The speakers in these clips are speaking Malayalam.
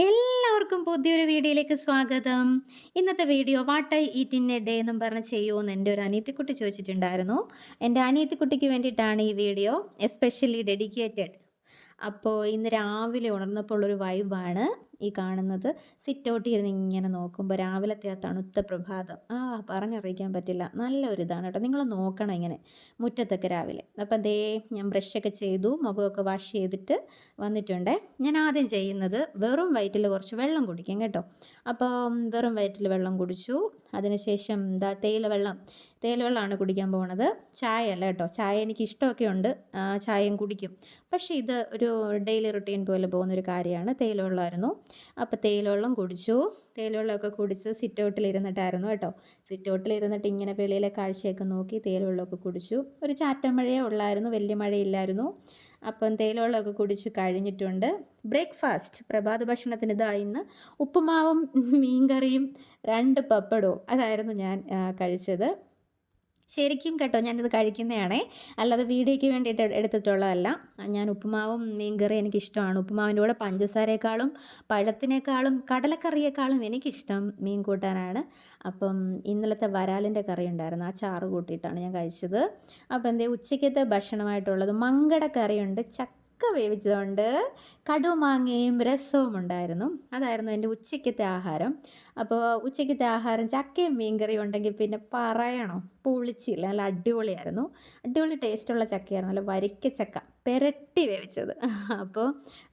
എല്ലാവർക്കും പുതിയൊരു വീഡിയോയിലേക്ക് സ്വാഗതം. ഇന്നത്തെ video what I eat in a day എന്നും പറഞ്ഞ് ചെയ്യുമെന്ന് എന്റെ ഒരു അനിയത്തിക്കുട്ടി ചോദിച്ചിട്ടുണ്ടായിരുന്നു. എന്റെ അനിയത്തിക്കുട്ടിക്ക് വേണ്ടിയിട്ടാണ് ഈ വീഡിയോ എസ്പെഷ്യലി ഡെഡിക്കേറ്റഡ് അപ്പോൾ ഇന്ന് രാവിലെ ഉണർന്നപ്പോൾ ഒരു വൈബാണ് ഈ കാണുന്നത്. സിറ്റ് ഔട്ട് ഇരുന്ന് ഇങ്ങനെ നോക്കുമ്പോൾ രാവിലത്തെ ആ തണുത്ത പ്രഭാതം. ആ പറഞ്ഞറിയിക്കാൻ പറ്റില്ല. നല്ലൊരു ഇതാണ് കേട്ടോ. നിങ്ങൾ നോക്കണം ഇങ്ങനെ മുറ്റത്തൊക്കെ രാവിലെ. അപ്പം ദേ ഞാൻ ബ്രഷൊക്കെ ചെയ്തു മുഖമൊക്കെ വാഷ് ചെയ്തിട്ട് വന്നിട്ടുണ്ട്. ഞാൻ ആദ്യം ചെയ്യുന്നത് വെറും വയറ്റിൽ കുറച്ച് വെള്ളം കുടിക്കും കേട്ടോ. അപ്പോൾ വെറും വയറ്റിൽ വെള്ളം കുടിച്ചു. അതിനുശേഷം എന്താ തേയില വെള്ളം. തേയില വെള്ളമാണ് കുടിക്കാൻ പോകുന്നത് ചായ അല്ല കേട്ടോ. ചായ എനിക്ക് ഇഷ്ടമൊക്കെ ഉണ്ട്. ചായയും കുടിക്കും. പക്ഷേ ഇത് ഒരു ഡെയിലി റുട്ടീൻ പോലെ പോകുന്ന ഒരു കാര്യമാണ്. തേയില വെള്ളമായിരുന്നു. അപ്പോൾ തേയിലവെള്ളം കുടിച്ചു. തേയിലവെള്ളമൊക്കെ കുടിച്ച് സിറ്റ് ഔട്ടിൽ ഇരുന്നിട്ടായിരുന്നു കേട്ടോ. സിറ്റ് ഔട്ടിൽ ഇരുന്നിട്ട് ഇങ്ങനെ വെളിയിലെ കാഴ്ചയൊക്കെ നോക്കി തേയിലവെള്ളമൊക്കെ കുടിച്ചു. ഒരു ചാറ്റമഴയേ ഉള്ളായിരുന്നു വലിയ മഴയില്ലായിരുന്നു. അപ്പം തേയിലവെള്ളമൊക്കെ കുടിച്ച് കഴിഞ്ഞിട്ടുണ്ട്. ബ്രേക്ക്ഫാസ്റ്റ് പ്രഭാത ഭക്ഷണത്തിന് ഇതാ ഇന്ന് ഉപ്പുമാവും മീൻകറിയും രണ്ട് പപ്പടവും അതായിരുന്നു ഞാൻ കഴിച്ചത്. ശരിക്കും കേട്ടോ ഞാനിത് കഴിക്കുന്നതാണേ. അല്ലാതെ വീഡിയോയ്ക്ക് വേണ്ടിയിട്ട് എടുത്തിട്ടുള്ളതല്ല. ഞാൻ ഉപ്പുമാവും മീൻകറി എനിക്കിഷ്ടമാണ്. ഉപ്പുമാവിന്റെ കൂടെ പഞ്ചസാരയേക്കാളും പഴത്തിനേക്കാളും കടലക്കറിയേക്കാളും എനിക്കിഷ്ടം മീൻ കൂട്ടാനാണ്. അപ്പം ഇന്നലത്തെ വരാലിന്റെ കറി ഉണ്ടായിരുന്നു. ആ ചാറ് കൂട്ടിയിട്ടാണ് ഞാൻ കഴിച്ചത്. അപ്പം എന്തേ ഉച്ചയ്ക്കത്തെ ഭക്ഷണമായിട്ടുള്ളത് മങ്കട കറിയുണ്ട്. ചക്ക ചക്ക വേവിച്ചതുകൊണ്ട് കടുമാങ്ങയും രസവും ഉണ്ടായിരുന്നു. അതായിരുന്നു എന്റെ ഉച്ചയ്ക്കത്തെ ആഹാരം. അപ്പോൾ ഉച്ചയ്ക്കത്തെ ആഹാരം ചക്കയും മീൻകറിയും ഉണ്ടെങ്കിൽ പിന്നെ പറയണോ. പൊളിച്ചില്ല നല്ല അടിപൊളിയായിരുന്നു. അടിപൊളി ടേസ്റ്റുള്ള ചക്കയായിരുന്നു. നല്ല വരിക്ക ചക്ക പെരട്ടി വേവിച്ചത്. അപ്പോൾ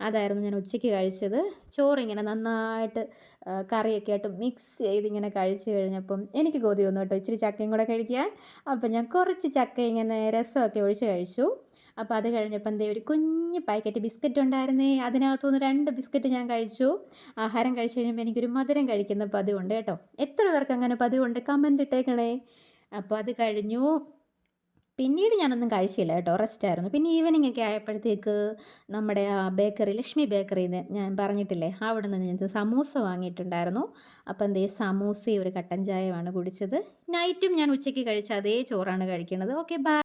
അതായിരുന്നു ഞാൻ ഉച്ചയ്ക്ക് കഴിച്ചത്. ചോറിങ്ങനെ നന്നായിട്ട് കറിയൊക്കെ ആയിട്ട് മിക്സ് ചെയ്ത് ഇങ്ങനെ കഴിച്ചു കഴിഞ്ഞപ്പം എനിക്ക് കൊതി വന്നു കേട്ടോ ഇച്ചിരി ചക്കയും കൂടെ കഴിക്കാൻ. അപ്പം ഞാൻ കുറച്ച് ചക്ക ഇങ്ങനെ രസമൊക്കെ ഒഴിച്ച് കഴിച്ചു. അപ്പോൾ അത് കഴിഞ്ഞപ്പോൾ എന്തേ ഒരു കുഞ്ഞ് പാക്കറ്റ് ബിസ്ക്കറ്റ് ഉണ്ടായിരുന്നേ. അതിനകത്തുനിന്ന് രണ്ട് ബിസ്ക്കറ്റ് ഞാൻ കഴിച്ചു. ആഹാരം കഴിച്ചു കഴിയുമ്പോൾ എനിക്കൊരു മധുരം കഴിക്കുന്ന പതിവുണ്ട് കേട്ടോ. എത്ര പേർക്ക് അങ്ങനെ പതിവുണ്ട്? കമന്റ് ഇട്ടേക്കണേ. അപ്പോൾ അത് കഴിഞ്ഞു. പിന്നീട് ഞാനൊന്നും കഴിച്ചില്ല കേട്ടോ. റെസ്റ്റായിരുന്നു പിന്നെ ഈവനിങ് ഒക്കെ ആയപ്പോഴത്തേക്ക് നമ്മുടെ ആ ബേക്കറി ലക്ഷ്മി ബേക്കറിയിൽ നിന്ന് ഞാൻ പറഞ്ഞിട്ടില്ലേ അവിടെ നിന്ന് ഞാൻ സമൂസ വാങ്ങിയിട്ടുണ്ടായിരുന്നു. അപ്പം എന്തേ സമൂസയും ഒരു കട്ടൻ ചായയുമാണ് കുടിച്ചത്. നൈറ്റും ഞാൻ ഉച്ചയ്ക്ക് കഴിച്ച അതേ ചോറാണ് കഴിക്കുന്നത് ഓക്കെ ബൈ